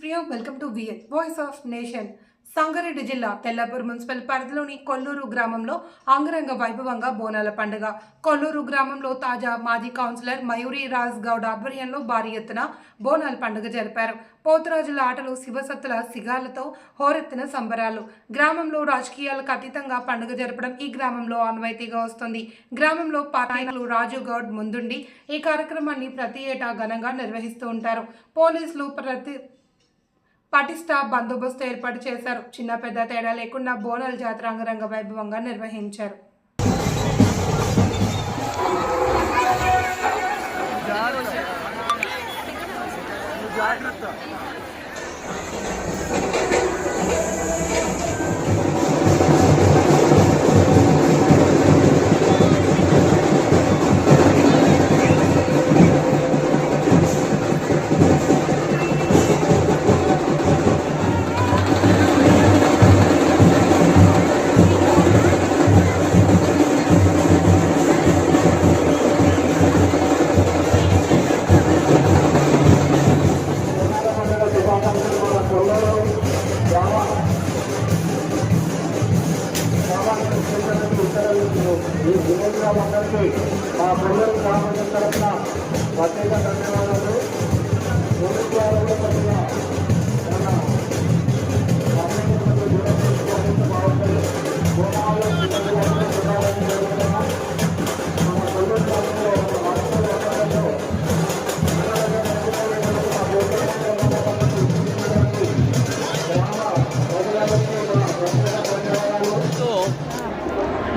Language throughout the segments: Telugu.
Priya welcome to VN voice of nation Sangareddy జిల్లా తెల్లాపూర్ మున్సిపల్ పరిధిలోని కొల్లూరు గ్రామంలో అంగరంగ వైభవంగా బోనాల పండుగ. కొల్లూరు గ్రామంలో తాజా మాజీ కౌన్సిలర్ మయూరి రాజ్ గౌడ్ ఆధ్వర్యంలో భారీ ఎత్తున బోనాల పండుగ జరిపారు. పోతురాజుల ఆటలు శివసత్తుల సిగాలతో హోరెత్తిన సంబరాలు. గ్రామంలో రాజకీయాలకు అతీతంగా పండుగ జరపడం ఈ గ్రామంలో ఆనవాయితీగా వస్తుంది. గ్రామంలో పార్టీలు రాజు గౌడ్ ముందుండి ఈ కార్యక్రమాన్ని ప్రతి ఏటా ఘనంగా నిర్వహిస్తూ ఉంటారు. పోలీసులు ప్రతి పటిష్ట బందోబస్తు ఏర్పాటు చేశారు. చిన్న పెద్ద తేడా లేకుండా బోనాల జాతర అంగరంగ వైభవంగా నిర్వహించారు. ఈ దినోత్సవాలందరికీ మా పిల్లలు గ్రామం తరఫున ప్రత్యేక ధన్యవాదాలు. పోలీసు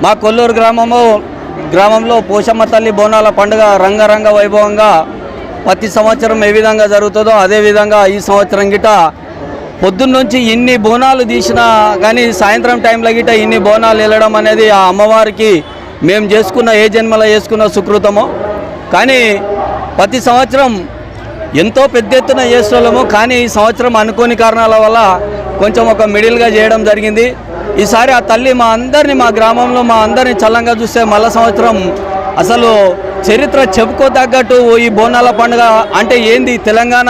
మా కొల్లూరు గ్రామము గ్రామంలో పోషమ్మ తల్లి బోనాల పండుగ రంగరంగ వైభవంగా ప్రతి సంవత్సరం ఏ విధంగా జరుగుతుందో అదే విధంగా ఈ సంవత్సరం గిట పొద్దున్నుంచి ఇన్ని బోనాలు తీసినా కానీ సాయంత్రం టైంలో గిట ఇన్ని బోనాలు వెళ్ళడం అనేది ఆ అమ్మవారికి మేము చేసుకున్న ఏ జన్మలో చేసుకున్న సుకృతమో. కానీ ప్రతి సంవత్సరం ఎంతో పెద్ద ఎత్తున చేస్తున్నాము. కానీ ఈ సంవత్సరం అనుకోని కారణాల వల్ల కొంచెం ఒక మిడిల్గా చేయడం జరిగింది. ఈసారి ఆ తల్లి మా అందరిని మా గ్రామంలో మా అందరిని చల్లంగా చూస్తే మళ్ళా సంవత్సరం అసలు చరిత్ర చెప్పుకోదగ్గట్టు ఈ బోనాల పండుగ అంటే ఏంది? తెలంగాణ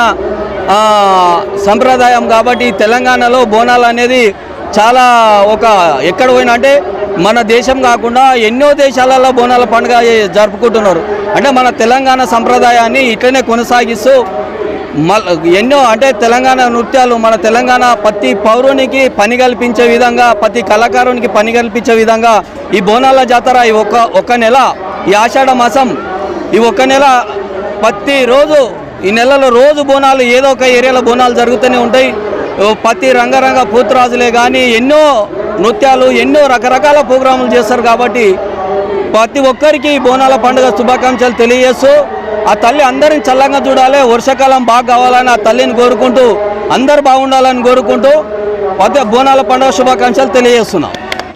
సంప్రదాయం కాబట్టి తెలంగాణలో బోనాలు అనేది చాలా ఒక ఎక్కడ పోయినా అంటే మన దేశం కాకుండా ఎన్నో దేశాలలో బోనాల పండుగ జరుపుకుంటున్నారు. అంటే మన తెలంగాణ సంప్రదాయాన్ని ఇట్లనే కొనసాగిస్తూ ఎన్నో అంటే తెలంగాణ నృత్యాలు మన తెలంగాణ ప్రతి పౌరునికి పని కల్పించే విధంగా ప్రతి కళాకారునికి పని కల్పించే విధంగా ఈ బోనాల జాతర ఈ ఒక ఒక నెల ఈ ఆషాఢ మాసం ఈ ఒక్క నెల ప్రతి రోజు ఈ నెలలో రోజు బోనాలు ఏదో ఒక ఏరియాలో బోనాలు జరుగుతూనే ఉంటాయి. ప్రతి రంగరంగ పూతరాజులే కానీ ఎన్నో నృత్యాలు ఎన్నో రకరకాల ప్రోగ్రాములు చేస్తారు కాబట్టి ప్రతి ఒక్కరికి ఈ బోనాల పండుగ శుభాకాంక్షలు తెలియజేస్తూ ఆ తల్లి అందరిని చల్లంగా చూడాలి. వర్షాకాలం బాగా కావాలని ఆ తల్లిని కోరుకుంటూ అందరు బాగుండాలని కోరుకుంటూ ప్రతి బోనాల పండుగ శుభాకాంక్షలు తెలియజేస్తున్నాం.